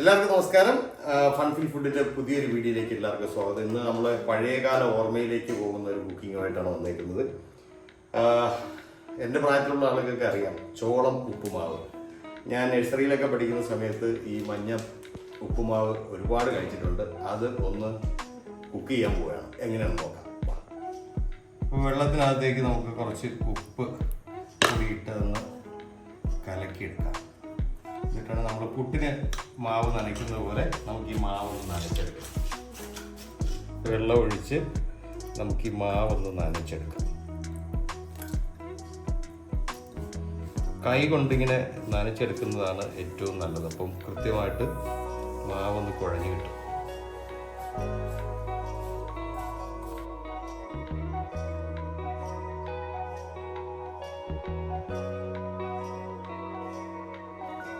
എല്ലാവർക്കും നമസ്കാരം. ഫൺഫിൽ ഫുഡിന്റെ പുതിയൊരു വീഡിയോയിലേക്ക് എല്ലാവർക്കും സ്വാഗതം. ഇന്ന് നമ്മൾ പഴയകാല ഓർമ്മയിലേക്ക് പോകുന്ന ഒരു കുക്കിങ്ങുമായിട്ടാണ് വന്നേക്കുന്നത്. എന്റെ പ്രായത്തിലുള്ള ആളുകൾക്ക് അറിയാം ചോളം ഉപ്പുമാവ്. ഞാൻ നഴ്സറിയിലൊക്കെ പഠിക്കുന്ന സമയത്ത് ഈ മഞ്ഞ ഉപ്പുമാവ് ഒരുപാട് കഴിച്ചിട്ടുണ്ട്. അത് ഒന്ന് കുക്ക് ചെയ്യാൻ പോവുകയാണ്. എങ്ങനെയാണെന്ന് നോക്കാം. അപ്പോൾ വെള്ളത്തിനകത്തേക്ക് നമുക്ക് കുറച്ച് ഉപ്പ് കൂടിയിട്ടതൊന്ന് കലക്കിയെടുക്കാം. എന്നിട്ടാണ് നമ്മൾ പുട്ടിന് മാവ് നനയ്ക്കുന്നത് പോലെ നമുക്ക് ഈ മാവ് ഒന്ന് നനച്ചെടുക്കാം. വെള്ളം ഒഴിച്ച് നമുക്ക് ഈ മാവൊന്ന് നനച്ചെടുക്കാം. കൈ കൊണ്ടിങ്ങനെ നനച്ചെടുക്കുന്നതാണ് ഏറ്റവും നല്ലത്. അപ്പം കൃത്യമായിട്ട് മാവൊന്ന് കുഴഞ്ഞു കിട്ടും.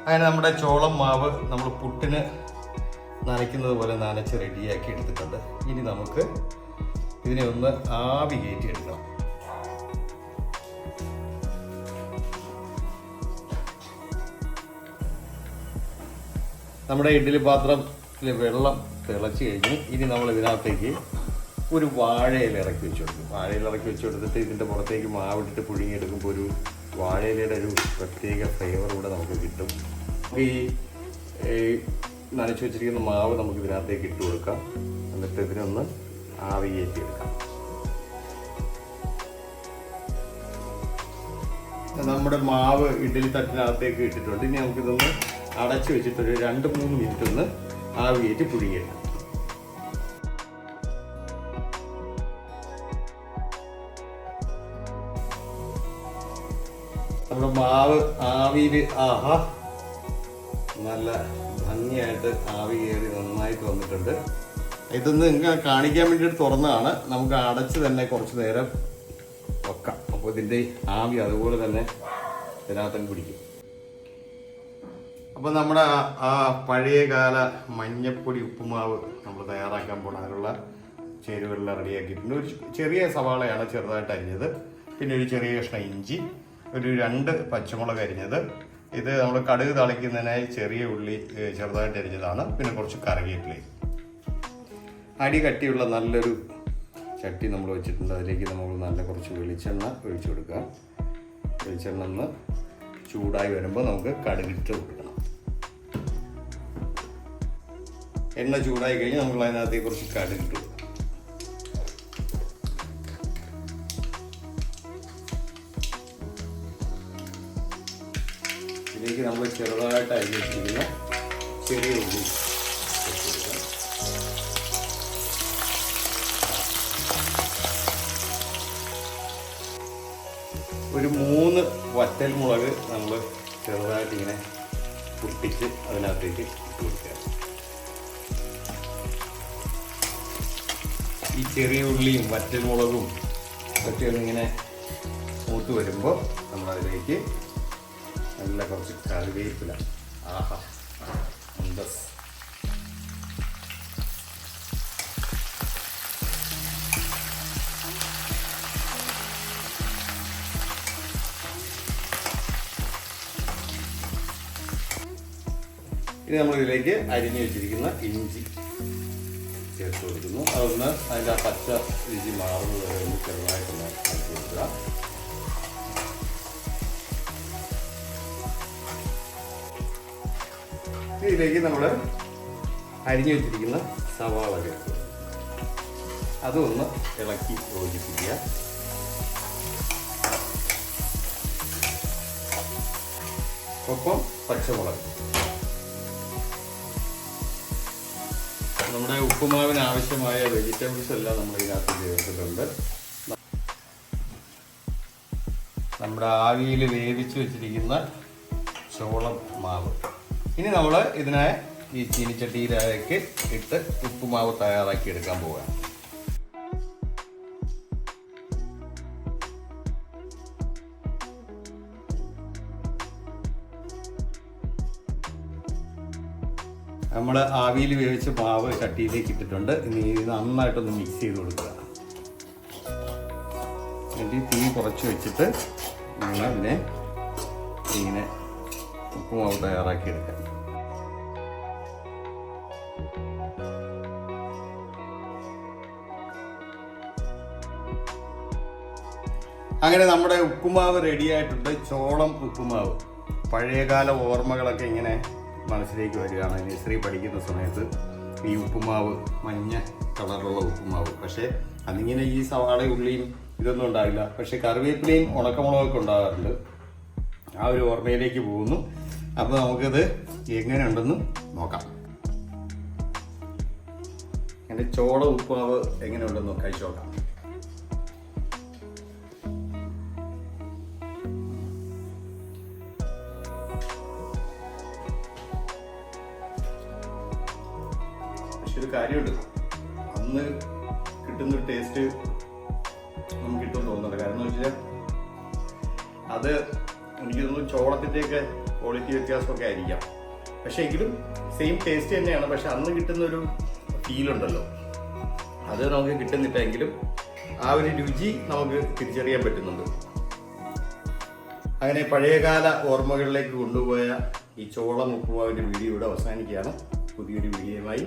അങ്ങനെ നമ്മുടെ ചോളം മാവ് നമ്മൾ പുട്ടിന് നനയ്ക്കുന്നത് പോലെ നനച്ച് റെഡിയാക്കി എടുത്തിട്ടുണ്ട്. ഇനി നമുക്ക് ഇതിനെ ഒന്ന് ആവി കയറ്റി എടുക്കണം. നമ്മുടെ ഇഡ്ഡലി പാത്രത്തിലെ വെള്ളം തിളച്ച് കഴിഞ്ഞ് ഇനി നമ്മൾ ഇതിനകത്തേക്ക് ഒരു വാഴയില ഇറക്കി വെച്ച് കൊടുക്കും. വാഴയില ഇറക്കി വെച്ച് കൊടുത്തിട്ട് ഇതിന്റെ പുറത്തേക്ക് മാവിട്ടിട്ട് പുഴുങ്ങിയെടുക്കുമ്പോൾ ഒരു വാഴയിലയുടെ ഒരു പ്രത്യേക ഫ്ലേവർ കൂടെ നമുക്ക് കിട്ടും. ഈ നനച്ചു വെച്ചിരിക്കുന്ന മാവ് നമുക്ക് ഇതിനകത്തേക്ക് ഇട്ട് കൊടുക്കാം. എന്നിട്ട് ഇതിനൊന്ന് ആവിയേറ്റി എടുക്കാം നമ്മുടെ മാവ് ഇഡ്ഡലി തട്ടിനകത്തേക്ക് ഇട്ടിട്ടുണ്ട്. ഇനി നമുക്കിതൊന്ന് അടച്ചു വെച്ചിട്ട് ഒരു രണ്ട് മൂന്ന് മിനിറ്റ് ഒന്ന് ആവിയേറ്റ് കയറ്റി നമ്മുടെ മാവ് ആവിയിൽ ആഹാ നല്ല ഭംഗിയായിട്ട് ആവി കയറി നന്നായിട്ട് വന്നിട്ടുണ്ട് ഇതൊന്ന് നിങ്ങൾ കാണിക്കാൻ വേണ്ടിയിട്ട് തുറന്നതാണ്. നമുക്ക് അടച്ച് തന്നെ കുറച്ച് നേരം വെക്കാം. അപ്പോൾ ഇതിന്റെ ആവി അതുപോലെ തന്നെ ഇതിനകത്തും പിടിക്കും. അപ്പോൾ നമ്മുടെ ആ- പഴയകാല മഞ്ഞപ്പൊടി ഉപ്പുമാവ് നമ്മൾ തയ്യാറാക്കാൻ പോകണം അതിനുള്ള ചേരുവകളെല്ലാം റെഡിയാക്കിയിട്ടുണ്ട്. ഒരു ചെറിയ സവാളയാണ് ചെറുതായിട്ട് അരിഞ്ഞത്. പിന്നെ ഒരു ചെറിയ കഷ്ണം ഇഞ്ചി ഒരു രണ്ട് പച്ചമുളക് അരിഞ്ഞത്. ഇത് നമ്മൾ കടുക് തളിക്കുന്നതിനായി ചെറിയ ഉള്ളി ചെറുതായിട്ട് അരിഞ്ഞതാണ്. പിന്നെ കുറച്ച് കറിവേപ്പിലയും അടി കട്ടിയുള്ള നല്ലൊരു ചട്ടി നമ്മൾ വെച്ചിട്ടുണ്ട്. അതിലേക്ക് നമ്മൾ നല്ല കുറച്ച് വെളിച്ചെണ്ണ ഒഴിച്ചു കൊടുക്കുക വെളിച്ചെണ്ണ ഒന്ന് ചൂടായി വരുമ്പോൾ നമുക്ക് കടുകിട്ട് കൊടുക്കണം. എണ്ണ ചൂടായി കഴിഞ്ഞാൽ നമ്മൾ അതിനകത്തേക്ക് കുറച്ച് കടുകിട്ട് ഇതിലേക്ക് നമ്മൾ ചെറുതായിട്ട് അരിഞ്ഞ് വെച്ചിരിക്കുന്ന ചെറിയ ഉള്ളി ഒരു മൂന്ന് വറ്റൽ മുളക് നമ്മൾ ചെറുതായിട്ട് ഇങ്ങനെ പൊട്ടിച്ച് അതിനകത്തേക്ക് ഇട്ട് കൊടുക്കുക. ഈ ചെറിയ ഉള്ളിയും വറ്റൽ മുളകും ഒക്കെ ഇങ്ങനെ മൂത്ത് വരുമ്പോൾ നമ്മളതിലേക്ക് നല്ല കുറച്ച് കറിവേപ്പില ആഹാ. ഇനി നമ്മൾ ഇതിലേക്ക് അരിഞ്ഞു വെച്ചിരിക്കുന്ന ഇഞ്ചി ചേർത്ത് കൊടുക്കുന്നു. അതൊന്ന് അതിന്റെ ആ പച്ച രുചി മാറുന്നത് ചെറുതായിട്ടൊന്ന് ഇളക്കി ഇതിലേക്ക് നമ്മൾ അരിഞ്ഞു വെച്ചിരിക്കുന്ന സവാള ചേർക്കുക. അതൊന്ന് ഇളക്കി യോജിപ്പിക്കുക. ഒപ്പം പച്ചമുളക്. നമ്മുടെ ഉപ്പുമാവിന് ആവശ്യമായ വെജിറ്റബിൾസ് എല്ലാം നമ്മൾ ഇതിനകത്ത് ചേർത്തിട്ടുണ്ട്. നമ്മുടെ ആവിയിൽ വേവിച്ച് വെച്ചിരിക്കുന്ന ചോളം മാവ്. ഇനി നമ്മൾ ഇതിനെ ഈ ചീനിച്ചട്ടിയിലേക്ക് ഇട്ട് ഉപ്പുമാവ് തയ്യാറാക്കി എടുക്കാൻ പോവുകയാണ്. നമ്മൾ ആവിയിൽ വേവിച്ച മാവ് ചട്ടിയിലേക്ക് ഇട്ടിട്ടുണ്ട്. ഇനി ഇത് നന്നായിട്ടൊന്ന് മിക്സ് ചെയ്ത് കൊടുക്കുക. എന്നിട്ട് തീ കുറച്ച് വെച്ചിട്ട് നമ്മൾ അതിനെ ഇങ്ങനെ ഉപ്പുമാവ് തയ്യാറാക്കി അങ്ങനെ നമ്മുടെ ഉപ്പുമാവ് റെഡിയായിട്ടുണ്ട് ചോളം ഉപ്പുമാവ്. പഴയകാല ഓർമ്മകളൊക്കെ ഇങ്ങനെ മനസ്സിലേക്ക് വരികയാണ്. നഴ്സറി പഠിക്കുന്ന സമയത്ത് ഈ ഉപ്പുമാവ് മഞ്ഞ കളറുള്ള ഉപ്പുമാവ്. പക്ഷേ അതിങ്ങനെ ഈ സവാള ഉള്ളിയും ഇതൊന്നും ഉണ്ടാവില്ല. പക്ഷെ കറിവേപ്പിലയും ഉണക്കമുളകൊക്കെ ഉണ്ടാകാറുണ്ട്. ആ ഒരു ഓർമ്മയിലേക്ക് പോകുന്നു. അപ്പോൾ നമുക്കിത് എങ്ങനെയുണ്ടെന്ന് നോക്കാം. എന്റെ ചോള ഉപ്പുമാവ് എങ്ങനെയുണ്ടെന്ന് കഴിച്ചു നോക്കാം. പക്ഷെ കാര്യമുണ്ട്. അന്ന് കിട്ടുന്ന ഒരു ടേസ്റ്റ് നമുക്ക് കിട്ടും തോന്നുന്നുണ്ട് കാരണം എന്ന് വെച്ചാൽ അത് എനിക്ക് തോന്നുന്നു ചോളത്തിന്റെയൊക്കെ ക്വാളിറ്റി വ്യത്യാസമൊക്കെ ആയിരിക്കാം. പക്ഷേ എങ്കിലും സെയിം ടേസ്റ്റ് തന്നെയാണ്. പക്ഷെ അന്ന് കിട്ടുന്ന ഒരു ഫീൽ ഉണ്ടല്ലോ. അത് നമുക്ക് കിട്ടുന്നില്ല എങ്കിലും ആ ഒരു രുചി നമുക്ക് തിരിച്ചറിയാൻ പറ്റുന്നുണ്ട്. അങ്ങനെ പഴയകാല ഓർമ്മകളിലേക്ക് കൊണ്ടുപോയ ഈ ചോളം ഉപ്പുമാവിന്റെ വീഡിയോ ഇവിടെ അവസാനിക്കുകയാണ്. പുതിയൊരു വീഡിയോയുമായി